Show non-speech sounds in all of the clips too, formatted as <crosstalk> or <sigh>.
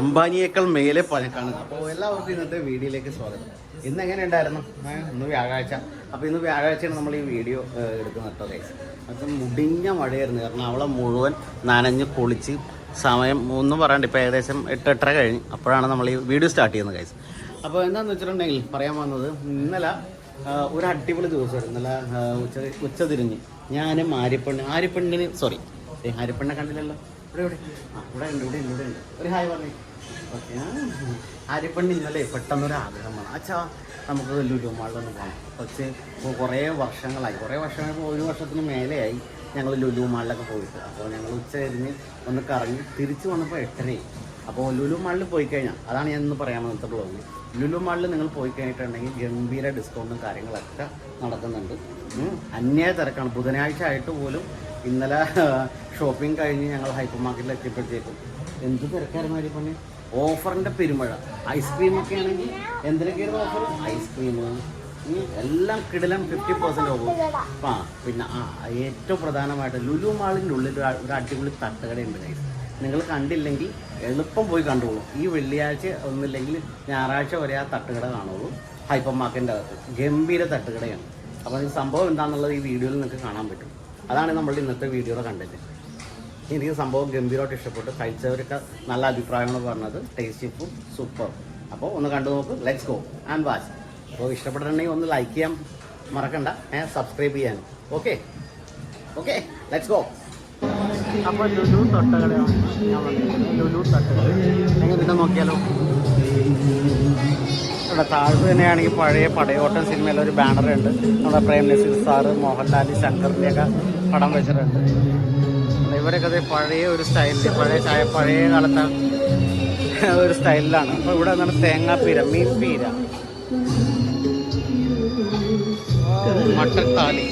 അംബാനിയേക്കാൾ മേലെ പഴക്കാണ്. അപ്പോൾ എല്ലാവർക്കും ഇന്നത്തെ വീഡിയോയിലേക്ക് സ്വാഗതം. ഇന്ന് എങ്ങനെ ഉണ്ടായിരുന്നു ഇന്ന് വ്യാഴാഴ്ച. അപ്പോൾ ഇന്ന് വ്യാഴാഴ്ചയാണ് നമ്മൾ ഈ വീഡിയോ എടുക്കുന്നത് കേട്ടോ ഗൈസ് അപ്പം മുടിഞ്ഞ മഴയായിരുന്നു. കാരണം അവളെ മുഴുവൻ നനഞ്ഞ് കുളിച്ച് സമയം ഒന്നും പറയാണ്ട് ഇപ്പോൾ ഏകദേശം എട്ട് എട്ടര കഴിഞ്ഞ് അപ്പോഴാണ് നമ്മൾ ഈ വീഡിയോ സ്റ്റാർട്ട് ചെയ്യുന്നത് ഗൈസ് അപ്പോൾ എന്താണെന്ന് വെച്ചിട്ടുണ്ടെങ്കിൽ പറയാൻ വന്നത് ഇന്നലെ ഒരു അടിപൊളി ദിവസമായിരുന്നു. ഇന്നലെ ഉച്ച ഉച്ച തിരിഞ്ഞ് ഞാനും ആര്യപ്പെണ്ണ് ആര്യപ്പെണ്ണിന് സോറി ആര്യപ്പെണ്ണെ കണ്ടില്ലല്ലോ? ഉണ്ട് ഉണ്ട് ഒരു ആര്യപ്പെണ്ണ് ഇന്നലെ പെട്ടെന്നൊരു ആഗ്രഹം അച്ഛാ നമുക്ക് ലുലു മാളിലൊന്ന് പോകണം പക്ഷേ ഇപ്പോൾ കുറേ വർഷങ്ങളായി. കുറേ വർഷങ്ങൾ ഒരു വർഷത്തിന് മേലെയായി ഞങ്ങൾ ലുലു മാളിലൊക്കെ പോയിട്ട്. അപ്പോൾ ഞങ്ങൾ ഉച്ച കഴിഞ്ഞ് ഒന്ന് കറങ്ങി തിരിച്ചു വന്നപ്പോൾ എട്ടരയായി. അപ്പോൾ ലുലു മാളിൽ പോയി കഴിഞ്ഞാൽ അതാണ് ഞാൻ ഇന്ന് പറയാൻ വന്നത്തെ ബ്ലോഗ് ലുലു മാളിൽ നിങ്ങൾ പോയി കഴിഞ്ഞിട്ടുണ്ടെങ്കിൽ ഗംഭീര ഡിസ്കൗണ്ടും കാര്യങ്ങളൊക്കെ നടക്കുന്നുണ്ട്. അന്യായ തിരക്കാണ്. ബുധനാഴ്ച ആയിട്ട് പോലും ഇന്നലെ ഷോപ്പിംഗ് കഴിഞ്ഞ് ഞങ്ങൾ ഹൈപ്പർ മാർക്കറ്റിൽ എത്തിയപ്പോഴത്തേക്കും എന്ത് തിരക്കായിരുന്നു പണി ഓഫറിന്റെ പെരുമഴ. ഐസ്ക്രീമൊക്കെ ആണെങ്കിൽ എന്തിനൊക്കെയായിരുന്നു ഓഫർ ഐസ്ക്രീം എല്ലാം കിടലം ഫിഫ്റ്റി പെർസെന്റ് ഓഫ് ആ പിന്നെ ആ ഏറ്റവും പ്രധാനമായിട്ട് ലുലു മാളിന്റെ ഉള്ളിൽ ഒരു ഒരു അടിപൊളി തട്ടുകടയുണ്ട് ഗൈസ് നിങ്ങൾ കണ്ടില്ലെങ്കിൽ എളുപ്പം പോയി കണ്ടോളൂ. ഈ വെള്ളിയാഴ്ച ഒന്നില്ലെങ്കിൽ ഞായറാഴ്ച വരെ ആ തട്ടുകട കാണുള്ളൂ. ഹൈപ്പർ മാർക്കറ്റിന്റെ അകത്ത്. ഗംഭീര തട്ടുകടയാണ്. അപ്പോൾ ഈ സംഭവം എന്താണെന്നുള്ളത് ഈ വീഡിയോയിൽ നിങ്ങൾക്ക് കാണാൻ പറ്റും. അതാണ് നമ്മൾ ഇന്നത്തെ വീഡിയോയുടെ കണ്ടന്റ് എനിക്ക് സംഭവം ഗംഭീരമായിട്ട് ഇഷ്ടപ്പെട്ടു. കഴിച്ചവരൊക്കെ നല്ല അഭിപ്രായങ്ങൾ പറഞ്ഞത്. ടേസ്റ്റി ഫുഡ് സൂപ്പർ അപ്പോൾ ഒന്ന് കണ്ടു നോക്ക്. ലെറ്റ്സ് ഗോ ആൻഡ് വാച്ച് അപ്പോൾ ഇഷ്ടപ്പെട്ടിട്ടുണ്ടെങ്കിൽ ഒന്ന് ലൈക്ക് ചെയ്യാൻ മറക്കണ്ട. ഏ സബ്സ്ക്രൈബ് ചെയ്യാൻ. ഓക്കെ ഓക്കെ ലെറ്റ്സ് ഗോ അപ്പോൾ ലുലു തൊട്ടകടയാണ് ഞാൻ വന്നിരിക്കുന്നത് ലുലു തട്ടുകട. എങ്ങനെ നോക്കിയാലോ? ഇവിടെ താഴ്ത്ത് തന്നെയാണെങ്കിൽ പഴയ പടയോട്ടം സിനിമയിലെ ഒരു ബാനർ ഉണ്ട്. നമ്മുടെ പ്രേം നസീർ സാറ് മോഹൻലാൽ ശങ്കറിന്റെയൊക്കെ പടം വെച്ചിട്ടുണ്ട്. ഇവരൊക്കെ ദേ പഴയ ഒരു സ്റ്റൈലിൽ പഴയ ചായ പഴയ കാലത്തെ <laughs> ഒരു സ്റ്റൈലിലാണ്. അപ്പോൾ ഇവിടെ എന്താണ്? തേങ്ങാപ്പീര മീൻ പീര മട്ടത്താലി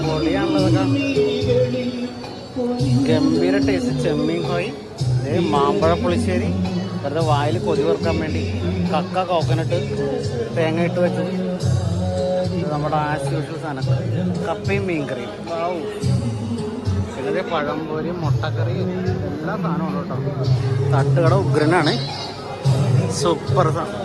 പൊളിയാണുള്ളതൊക്കെ ഗംഭീര ടേസ്റ്റ് ചെമ്മീൻ ദേ മാമ്പഴ പുളിശ്ശേരി വെറുതെ വായിൽ കൊതി വെറുക്കാൻ വേണ്ടി കക്ക കോക്കനട്ട് തേങ്ങ ഇട്ട് വെച്ചത്. നമ്മുടെ ആസ് യൂഷ്വൽ സാധനം. കപ്പയും മീൻ കറിയും വാവ് പിന്നെ പഴംപൊരി മുട്ടക്കറി എല്ലാ സാധനവും ഉണ്ട് കേട്ടോ. തട്ടുകട ഉഗ്രനാണ്. സൂപ്പർ സാധനം